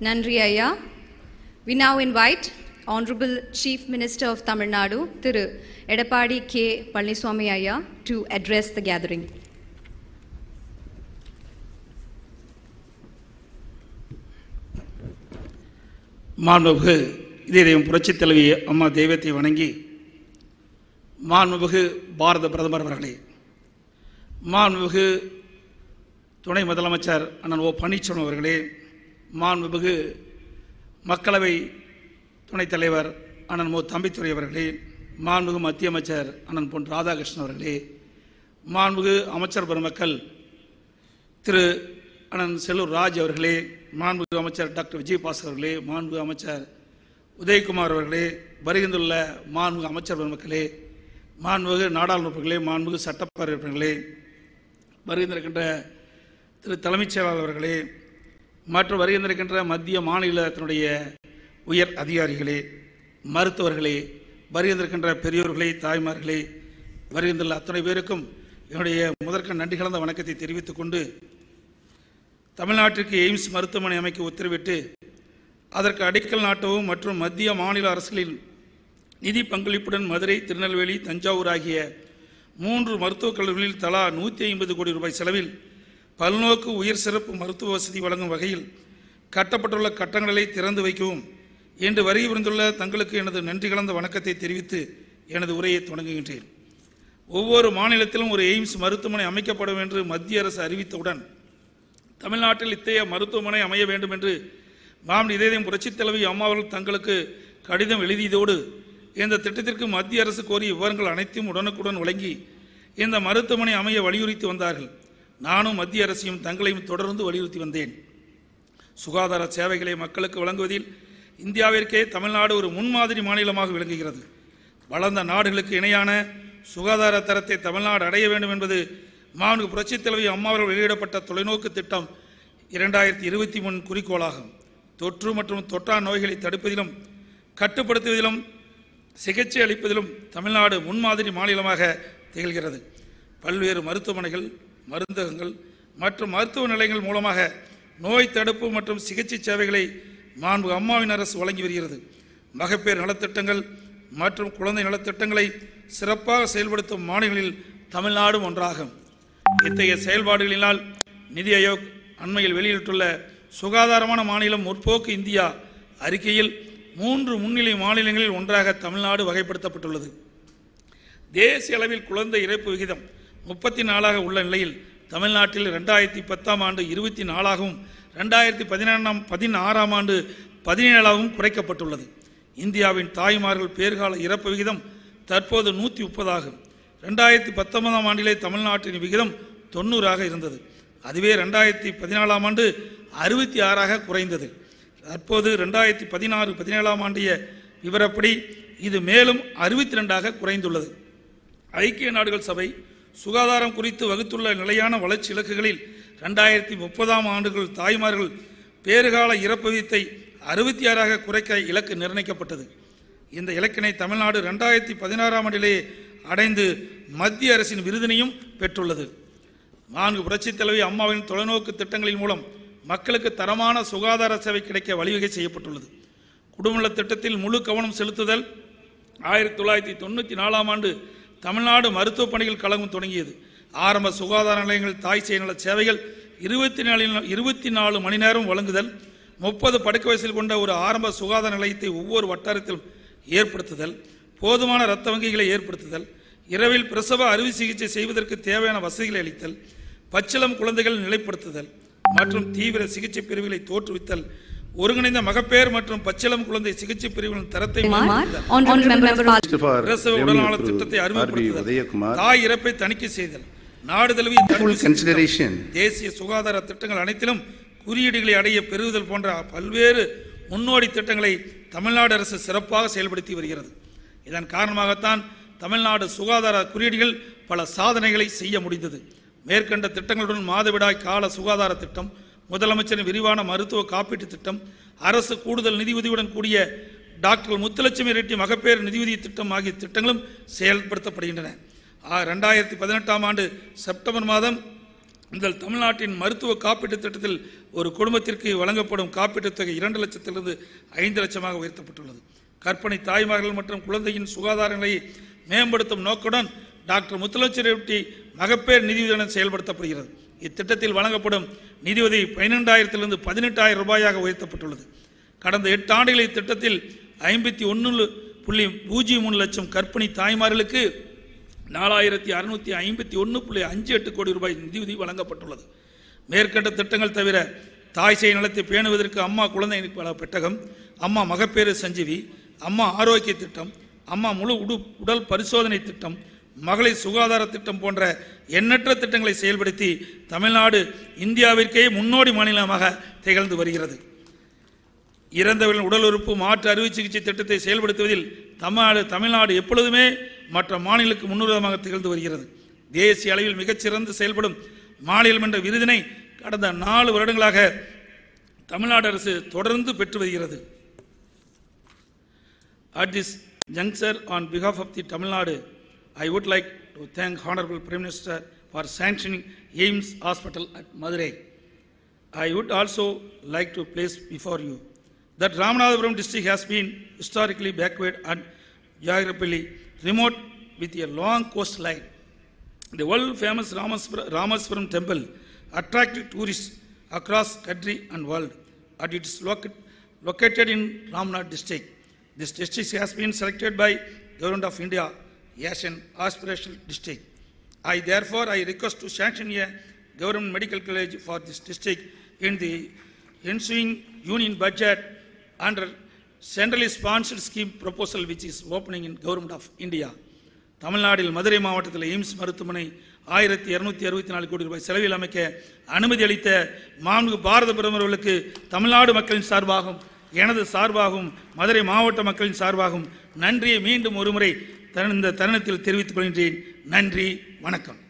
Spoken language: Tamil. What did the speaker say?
நன்றி ஐயா we now invite Honorable chief minister of Tamil Nadu Thiru Edappadi K K. ஐயா to address the gathering gathering. மாண்புமிகு இதயம் புரட்சித் தலைவி அம்மா தெய்வத்தை வணங்கி மாண்புமிகு பாரத பிரதமர் அவர்களே மாண்புமிகு துணை முதலமைச்சர் அண்ணன் ஓ பன்னீர்செல்வம் அவர்களே மாண்புமிகு மக்களவை துணைத் தலைவர் அண்ணன் மு தம்பித்துறை அவர்களே மாண்புமிகு மத்திய அமைச்சர் அண்ணன் பொன் ராதாகிருஷ்ணன் அவர்களே மாண்புமிகு அமைச்சர் பெருமக்கள் திரு அண்ணன் செல்லூர் ராஜ் அவர்களே மாண்புமிகு அமைச்சர் டாக்டர் விஜயபாஸ் அவர்களே மாண்புமிகு அமைச்சர் உதயகுமார் அவர்களே வருகின்றுள்ள மாண்புமிகு அமைச்சர் பெருமக்களே மாண்புமிகு நாடாளுமன்றங்களே மாண்புமிகு சட்டப்பேரவை வருகின்றிருக்கின்ற திரு தலைமைச் செயலாளர் அவர்களே மற்றும் வருகின்றிருக்கின்ற மத்திய மாநிலத்தினுடைய உயர் அதிகாரிகளே மருத்துவர்களே வருகின்றிருக்கின்ற பெரியோர்களே தாய்மார்களே வருகின்ற அத்தனை பேருக்கும் என்னுடைய முதற்க நன்றி கலந்த வணக்கத்தை தெரிவித்துக் கொண்டு தமிழ்நாட்டிற்கு எய்ம்ஸ் மருத்துவமனை அமைக்க உத்தரவிட்டு அதற்கு அடிக்கல் நாட்டவும் மற்றும் மத்திய மாநில அரசுகளின் நிதி பங்களிப்புடன் மதுரை திருநெல்வேலி தஞ்சாவூர் ஆகிய மூன்று மருத்துவக் கல்லூரிகளில் தலா நூற்றி ஐம்பது கோடி ரூபாய் செலவில் பல்நோக்கு உயர் சிறப்பு மருத்துவ வசதி வழங்கும் வகையில் கட்டப்பட்டுள்ள கட்டங்களை திறந்து வைக்கவும். இன்று வருகை புரிந்துள்ள தங்களுக்கு எனது நன்றி கலந்த வணக்கத்தை தெரிவித்து எனது உரையை தொடங்குகின்றேன். ஒவ்வொரு மாநிலத்திலும் ஒரு எய்ம்ஸ் மருத்துவமனை அமைக்கப்படும் என்று மத்திய அரசு அறிவித்தவுடன் தமிழ்நாட்டில் இத்தகைய மருத்துவமனை அமைய வேண்டும் என்று மாம் இதயம் புரட்சித் தலைவி அம்மா அவர்கள் தங்களுக்கு கடிதம் எழுதியதோடு இந்த திட்டத்திற்கு மத்திய அரசு கோரிய விவரங்கள் அனைத்தையும் உடனுக்குடன் வழங்கி இந்த மருத்துவமனை அமைய வலியுறுத்தி வந்தார்கள். நானும் மத்திய அரசையும் தங்களையும் தொடர்ந்து வலியுறுத்தி வந்தேன். சுகாதார சேவைகளை மக்களுக்கு வழங்குவதில் இந்தியாவிற்கே தமிழ்நாடு ஒரு முன்மாதிரி மாநிலமாக விளங்குகிறது. வளர்ந்த நாடுகளுக்கு இணையான சுகாதார தரத்தை தமிழ்நாடு அடைய வேண்டும் என்பது மாண்பு புரட்சித் தலைவி அம்மாவர்கள் வெளியிடப்பட்ட தொலைநோக்கு திட்டம் இரண்டாயிரத்தி இருபத்தி மூணு குறிக்கோளாகும். தொற்று மற்றும் தொற்றா நோய்களை தடுப்பதிலும் கட்டுப்படுத்துவதிலும் சிகிச்சை அளிப்பதிலும் தமிழ்நாடு முன்மாதிரி மாநிலமாக திகழ்கிறது. பல்வேறு மருத்துவமனைகள் மருந்தகங்கள் மற்றும் மருத்துவ நிலையங்கள் மூலமாக நோய் தடுப்பு மற்றும் சிகிச்சை சேவைகளை மாண்பு அம்மாவின் அரசு வழங்கி வருகிறது. மகப்பேறு நலத்திட்டங்கள் மற்றும் குழந்தை நலத்திட்டங்களை சிறப்பாக செயல்படுத்தும் மாநிலங்களில் தமிழ்நாடும் ஒன்றாகும். இத்தகைய செயல்பாடுகளினால் நிதி ஆயோக் அண்மையில் வெளியிட்டுள்ள சுகாதாரமான மாநிலம் முற்போக்கு இந்தியா அறிக்கையில் மூன்று முன்னிலை மாநிலங்களில் ஒன்றாக தமிழ்நாடு வகைப்படுத்தப்பட்டுள்ளது. தேசிய அளவில் குழந்தை இறப்பு விகிதம் முப்பத்தி நாலாக உள்ள நிலையில் தமிழ்நாட்டில் ரெண்டாயிரத்தி பத்தாம் ஆண்டு இருபத்தி நாலாகவும் ரெண்டாயிரத்தி பதினேழாம் பதினாறாம் ஆண்டு பதினேழாகவும் குறைக்கப்பட்டுள்ளது. இந்தியாவின் தாய்மார்கள் பேர்கால இறப்பு விகிதம் தற்போது நூற்றி முப்பதாகும். ரெண்டாயிரத்தி பத்தொன்பதாம் ஆண்டிலே தமிழ்நாட்டின் விகிதம் தொண்ணூறாக இருந்தது. அதுவே ரெண்டாயிரத்தி பதினாலாம் ஆண்டு அறுபத்தி ஆறாக குறைந்தது. தற்போது ரெண்டாயிரத்தி பதினாறு பதினேழாம் ஆண்டிய விவரப்படி இது மேலும் அறுபத்தி ரெண்டாக குறைந்துள்ளது. ஐக்கிய நாடுகள் சபை சுகாதாரம் குறித்து வகுத்துள்ள நிலையான வளர்ச்சி இலக்குகளில் ரெண்டாயிரத்தி முப்பதாம் ஆண்டுகள் தாய்மார்கள் பேறுகால இறப்பு வீதத்தை அறுபத்தி ஆறாக குறைக்க இலக்கு நிர்ணயிக்கப்பட்டது. இந்த இலக்கினை தமிழ்நாடு ரெண்டாயிரத்தி பதினாறாம் ஆண்டிலேயே அடைந்து மத்திய அரசின் விருதினையும் பெற்றுள்ளது. நான்கு புரட்சித் தலைவி அம்மாவின் தொலைநோக்கு திட்டங்களின் மூலம் மக்களுக்கு தரமான சுகாதார சேவை கிடைக்க வழிவகை செய்யப்பட்டுள்ளது. குடும்பநல திட்டத்தில் முழு கவனம் செலுத்துதல் ஆயிரத்தி தொள்ளாயிரத்தி தொண்ணூற்றி நாலாம் ஆண்டு தமிழ்நாடு மருத்துவ பணிகள் கழகம் தொடங்கியது. ஆரம்ப சுகாதார நிலையங்கள் தாய் சேய் நல சேவைகள் இருபத்தி நாலு இருபத்தி நாலு மணி நேரம் வழங்குதல் முப்பது படுக்கை வயசில் கொண்ட ஒரு ஆரம்ப சுகாதார நிலையத்தை ஒவ்வொரு வட்டாரத்திலும் ஏற்படுத்துதல் போதுமான இரத்த வங்கிகளை ஏற்படுத்துதல் இரவில் பிரசவ அறுவை சிகிச்சை செய்வதற்கு தேவையான வசதிகளை அளித்தல் பச்சிளம் குழந்தைகள் நிலைப்படுத்துதல் மற்றும் தீவிர சிகிச்சை பிரிவுகளை தோற்றுவித்தல் ஒருங்கிணைந்த மகப்பேறு மற்றும் பச்சிளம் குழந்தை சிகிச்சை பிரிவுகளின் தரத்தை உடல்நல திட்டத்தை. அறிமுகப்படுத்துதல். தாய் இறப்பை தணிக்கை செய்தல் நாடு தழுவிய. தேசிய சுகாதார திட்டங்கள் அனைத்திலும் குறியீடுகளை அடைய பெறுதல் போன்ற பல்வேறு முன்னோடி திட்டங்களை தமிழ்நாடு அரசு சிறப்பாக செயல்படுத்தி வருகிறது இதன் காரணமாகத்தான் தமிழ்நாடு சுகாதார குறியீடுகள் பல சாதனைகளை செய்ய முடிந்தது மேற்கண்ட திட்டங்களுடன் மாதவிடாய் கால சுகாதார திட்டம் முதலமைச்சரின் விரிவான மருத்துவ காப்பீட்டு திட்டம் அரசு கூடுதல் நிதியுதவியுடன் கூடிய டாக்டர் முத்துலட்சுமி ரெட்டி மகப்பேறு நிதியுதவி திட்டம் ஆகிய திட்டங்களும் செயல்படுத்தப்படுகின்றன. ரெண்டாயிரத்தி பதினெட்டாம் ஆண்டு செப்டம்பர் மாதம் இந்த தமிழ்நாட்டின் மருத்துவ காப்பீட்டுத் திட்டத்தில் ஒரு குடும்பத்திற்கு வழங்கப்படும் காப்பீட்டுத் தொகை இரண்டு லட்சத்திலிருந்து ஐந்து லட்சமாக உயர்த்தப்பட்டுள்ளது. கற்பனை தாய்மார்கள் மற்றும் குழந்தையின் சுகாதார நிலையை மேம்படுத்தும் நோக்குடன் டாக்டர் முத்துலட்சுமி ரெட்டி மகப்பேர் நிதியுதவி செயல்படுத்தப்படுகிறது. இத்திட்டத்தில் வழங்கப்படும் நிதியுதவி பன்னிரெண்டாயிரத்திலிருந்து பதினெட்டாயிரம் ரூபாயாக உயர்த்தப்பட்டுள்ளது. கடந்த எட்டு ஆண்டுகள் இத்திட்டத்தில் ஐம்பத்தி ஒன்று புள்ளி பூஜ்ஜியம் மூணு லட்சம் கற்பிணி தாய்மார்களுக்கு நாலாயிரத்தி அறுநூத்தி ஐம்பத்தி ஒன்று புள்ளி அஞ்சு எட்டு கோடி ரூபாய் நிதியுதவி வழங்கப்பட்டுள்ளது. மேற்கண்ட திட்டங்கள் தவிர தாய் செய் நலத்தை பேணுவதற்கு அம்மா குழந்தை பெட்டகம் அம்மா மகப்பேறு சஞ்சீவி அம்மா ஆரோக்கிய திட்டம் அம்மா முழு உடு உடல் பரிசோதனை திட்டம் மகளிர் சுகாதார திட்டம் போன்ற எண்ணற்ற திட்டங்களை செயல்படுத்தி தமிழ்நாடு இந்தியாவிற்கே முன்னோடி மாநிலமாக திகழ்ந்து வருகிறது. இறந்தவர்களின் உடல் உறுப்பு மாற்று அறுவை சிகிச்சை திட்டத்தை செயல்படுத்துவதில் தமிழ்நாடு தமிழ்நாடு எப்பொழுதுமே மற்ற மாநிலங்களுக்கு முன்னுரிதமாக திகழ்ந்து வருகிறது. தேசிய அளவில் மிகச்சிறந்து செயல்படும் மாநிலம் என்ற விருதினை கடந்த நாலு வருடங்களாக தமிழ்நாடு அரசு தொடர்ந்து பெற்று வருகிறது. At this juncture, on behalf of the Tamil Nadu I would like to thank Honorable Prime Minister for sanctioning AIMS Hospital at Madurai. I would also like to place before you that Ramanathapuram district has been historically backward and geographically remote with a long coastline. The world famous Ramaswara- Ramaswaram temple attracted tourists across country and world and it is loca- located in Ramnath district. This district has been selected by Government of India as an aspirational district. I therefore I request to sanction a government medical college for this district in the ensuing union budget under centrally sponsored scheme proposal which is opening in Government of India. தமிழ்நாட்டில் மதுரை மாவட்டத்தில் எய்ம்ஸ் மருத்துவமனை ஆயிரத்தி இருநூத்தி அறுபத்தி நாலு கோடி ரூபாய் செலவில் அமைக்க அனுமதி அளித்த மாண்பு பாரத பிரதமர்களுக்கு தமிழ்நாடு மக்களின் சார்பாகவும் எனது சார்பாகவும் மதுரை மாவட்ட மக்களின் சார்பாகவும் நன்றியை மீண்டும் ஒருமுறை தரு- இந்த தருணத்தில் தெரிவித்துக் கொள்கின்றேன். நன்றி வணக்கம்.